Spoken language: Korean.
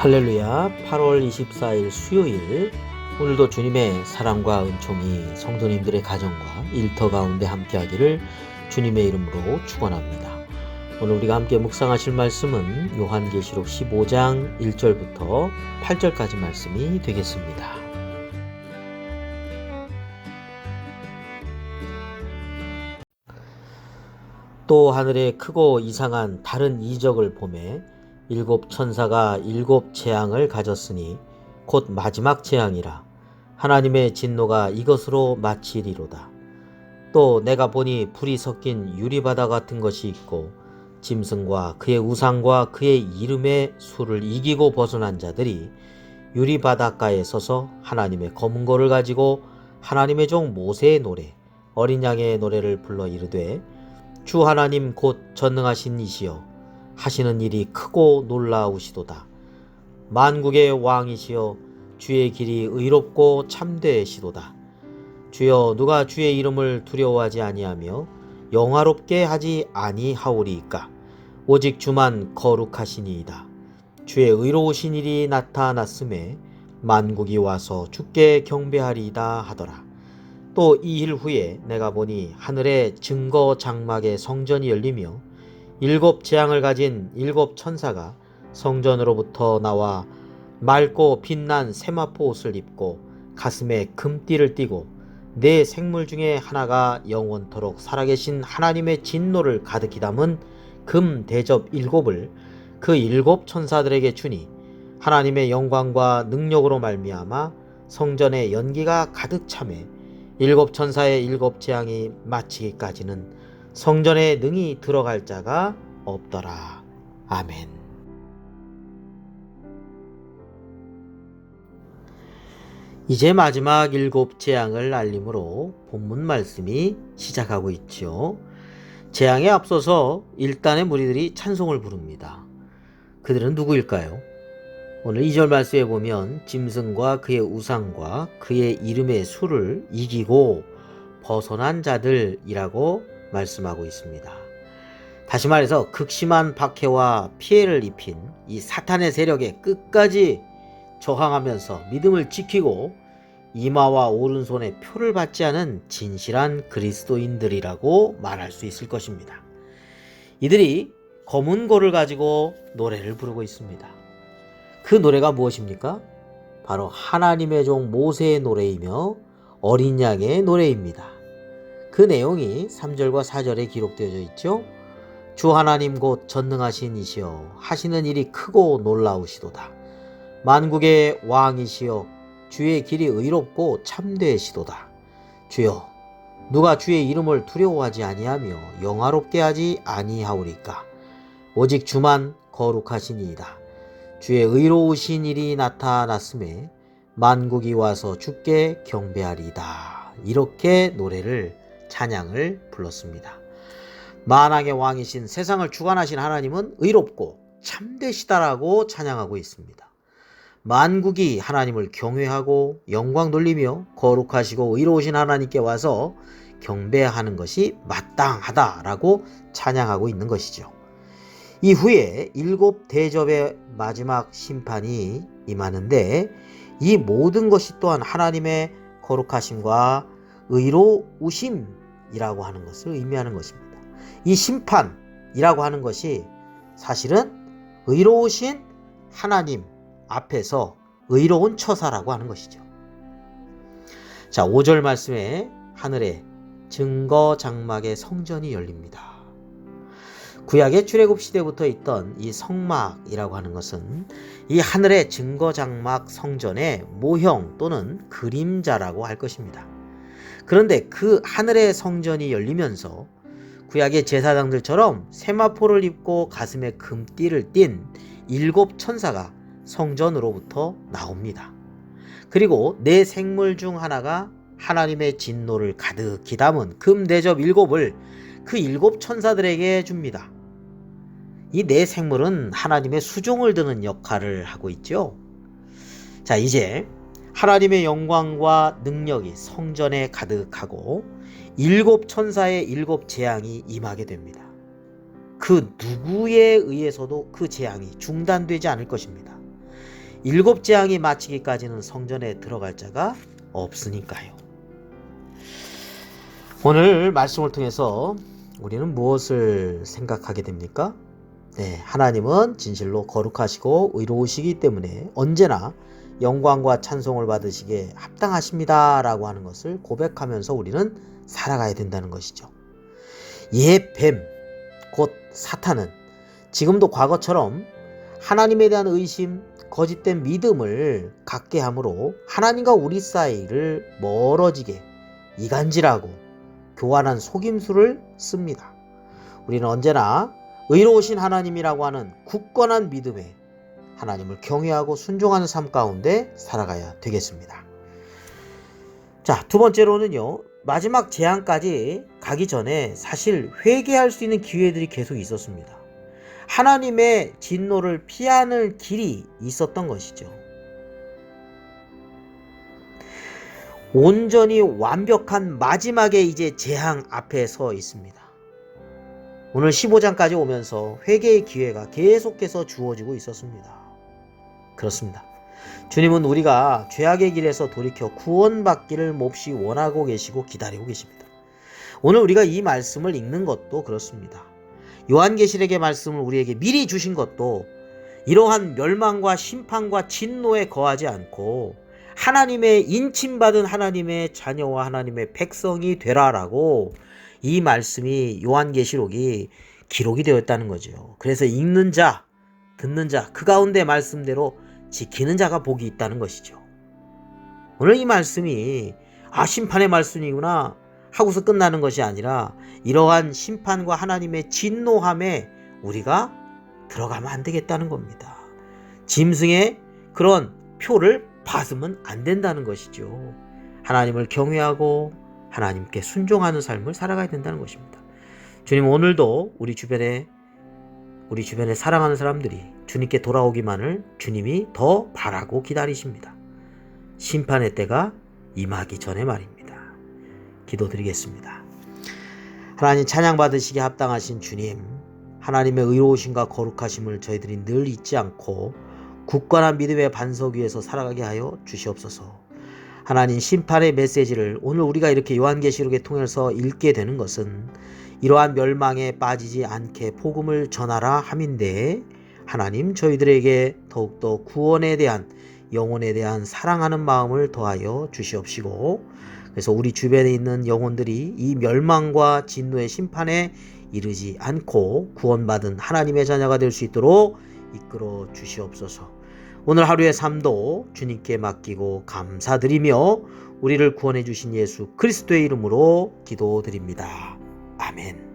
할렐루야 8월 24일 수요일 오늘도 주님의 사랑과 은총이 성도님들의 가정과 일터 가운데 함께하기를 주님의 이름으로 축원합니다. 오늘 우리가 함께 묵상하실 말씀은 요한계시록 15장 1절부터 8절까지 말씀이 되겠습니다. 또 하늘에 크고 이상한 다른 이적을 보매 일곱 천사가 일곱 재앙을 가졌으니 곧 마지막 재앙이라 하나님의 진노가 이것으로 마치리로다. 또 내가 보니 불이 섞인 유리바다 같은 것이 있고 짐승과 그의 우상과 그의 이름의 수를 이기고 벗어난 자들이 유리바닷가에 서서 하나님의 검은 고를 가지고 하나님의 종 모세의 노래 어린 양의 노래를 불러 이르되 주 하나님 곧 전능하신 이시여 하시는 일이 크고 놀라우시도다. 만국의 왕이시여 주의 길이 의롭고 참되시도다. 주여 누가 주의 이름을 두려워하지 아니하며 영화롭게 하지 아니하오리이까 오직 주만 거룩하시니이다. 주의 의로우신 일이 나타났음에 만국이 와서 주께 경배하리이다 하더라. 또 이 일 후에 내가 보니 하늘에 증거 장막의 성전이 열리며 일곱 재앙을 가진 일곱 천사가 성전으로부터 나와 맑고 빛난 세마포 옷을 입고 가슴에 금띠를 띠고 네 생물 중에 하나가 영원토록 살아계신 하나님의 진노를 가득히 담은 금 대접 일곱을 그 일곱 천사들에게 주니 하나님의 영광과 능력으로 말미암아 성전에 연기가 가득 차매 일곱 천사의 일곱 재앙이 마치기까지는 성전에 능히 들어갈 자가 없더라. 아멘. 이제 마지막 일곱 재앙을 알림으로 본문 말씀이 시작하고 있지요. 재앙에 앞서서 일단의 무리들이 찬송을 부릅니다. 그들은 누구일까요? 오늘 2절 말씀에 보면 짐승과 그의 우상과 그의 이름의 수를 이기고 벗어난 자들이라고 말씀하고 있습니다. 다시 말해서 극심한 박해와 피해를 입힌 이 사탄의 세력에 끝까지 저항하면서 믿음을 지키고 이마와 오른손에 표를 받지 않은 진실한 그리스도인들이라고 말할 수 있을 것입니다. 이들이 검은 고를 가지고 노래를 부르고 있습니다. 그 노래가 무엇입니까? 바로 하나님의 종 모세의 노래이며 어린 양의 노래입니다. 그 내용이 3절과 4절에 기록되어져 있죠. 주 하나님 곧 전능하신 이시여 하시는 일이 크고 놀라우시도다. 만국의 왕이시여 주의 길이 의롭고 참되시도다. 주여 누가 주의 이름을 두려워하지 아니하며 영화롭게 하지 아니하오리까 오직 주만 거룩하시니이다. 주의 의로우신 일이 나타났음에 만국이 와서 주께 경배하리이다. 이렇게 노래를 찬양을 불렀습니다. 만왕의 왕이신 세상을 주관하신 하나님은 의롭고 참되시다라고 찬양하고 있습니다. 만국이 하나님을 경외하고 영광 돌리며 거룩하시고 의로우신 하나님께 와서 경배하는 것이 마땅하다라고 찬양하고 있는 것이죠. 이후에 일곱 대접의 마지막 심판이 임하는데 이 모든 것이 또한 하나님의 거룩하심과 의로우심 이라고 하는 것을 의미하는 것입니다. 이 심판이라고 하는 것이 사실은 의로우신 하나님 앞에서 의로운 처사라고 하는 것이죠. 자, 5절 말씀에 하늘에 증거 장막의 성전이 열립니다. 구약의 출애굽 시대부터 있던 이 성막이라고 하는 것은 이 하늘의 증거 장막 성전의 모형 또는 그림자라고 할 것입니다. 그런데 그 하늘의 성전이 열리면서 구약의 제사장들처럼 세마포를 입고 가슴에 금띠를 띤 일곱 천사가 성전으로부터 나옵니다. 그리고 네 생물 중 하나가 하나님의 진노를 가득히 담은 금 대접 일곱을 그 일곱 천사들에게 줍니다. 이 네 생물은 하나님의 수종을 드는 역할을 하고 있죠. 자, 이제 하나님의 영광과 능력이 성전에 가득하고 일곱 천사의 일곱 재앙이 임하게 됩니다. 그 누구에 의해서도 그 재앙이 중단되지 않을 것입니다. 일곱 재앙이 마치기까지는 성전에 들어갈 자가 없으니까요. 오늘 말씀을 통해서 우리는 무엇을 생각하게 됩니까? 네, 하나님은 진실로 거룩하시고 의로우시기 때문에 언제나 영광과 찬송을 받으시기에 합당하십니다 라고 하는 것을 고백하면서 우리는 살아가야 된다는 것이죠. 옛 뱀, 곧 사탄은 지금도 과거처럼 하나님에 대한 의심, 거짓된 믿음을 갖게 함으로 하나님과 우리 사이를 멀어지게 이간질하고 교환한 속임수를 씁니다. 우리는 언제나 의로우신 하나님이라고 하는 굳건한 믿음에 하나님을 경외하고 순종하는 삶 가운데 살아가야 되겠습니다. 자, 두 번째로는요. 마지막 재앙까지 가기 전에 사실 회개할 수 있는 기회들이 계속 있었습니다. 하나님의 진노를 피하는 길이 있었던 것이죠. 온전히 완벽한 마지막에 이제 재앙 앞에 서 있습니다. 오늘 15장까지 오면서 회개의 기회가 계속해서 주어지고 있었습니다. 그렇습니다. 주님은 우리가 죄악의 길에서 돌이켜 구원받기를 몹시 원하고 계시고 기다리고 계십니다. 오늘 우리가 이 말씀을 읽는 것도 그렇습니다. 요한계시록의 말씀을 우리에게 미리 주신 것도 이러한 멸망과 심판과 진노에 거하지 않고 하나님의 인침받은 하나님의 자녀와 하나님의 백성이 되라라고 이 말씀이 요한계시록이 기록이 되었다는 거죠. 그래서 읽는 자, 듣는 자, 그 가운데 말씀대로 지키는 자가 복이 있다는 것이죠. 오늘 이 말씀이 아 심판의 말씀이구나 하고서 끝나는 것이 아니라 이러한 심판과 하나님의 진노함에 우리가 들어가면 안 되겠다는 겁니다. 짐승의 그런 표를 받으면 안 된다는 것이죠. 하나님을 경외하고 하나님께 순종하는 삶을 살아가야 된다는 것입니다. 주님 오늘도 우리 주변에 우리 주변에 사랑하는 사람들이 주님께 돌아오기만을 주님이 더 바라고 기다리십니다. 심판의 때가 임하기 전에 말입니다. 기도드리겠습니다. 하나님 찬양 받으시기 합당하신 주님, 하나님의 의로우심과 거룩하심을 저희들이 늘 잊지 않고 굳건한 믿음의 반석 위에서 살아가게 하여 주시옵소서. 하나님 심판의 메시지를 오늘 우리가 이렇게 요한계시록에 통해서 읽게 되는 것은 이러한 멸망에 빠지지 않게 복음을 전하라 함인데 하나님 저희들에게 더욱더 구원에 대한 영혼에 대한 사랑하는 마음을 더하여 주시옵시고 그래서 우리 주변에 있는 영혼들이 이 멸망과 진노의 심판에 이르지 않고 구원받은 하나님의 자녀가 될 수 있도록 이끌어 주시옵소서. 오늘 하루의 삶도 주님께 맡기고 감사드리며 우리를 구원해 주신 예수 그리스도의 이름으로 기도드립니다. 아멘.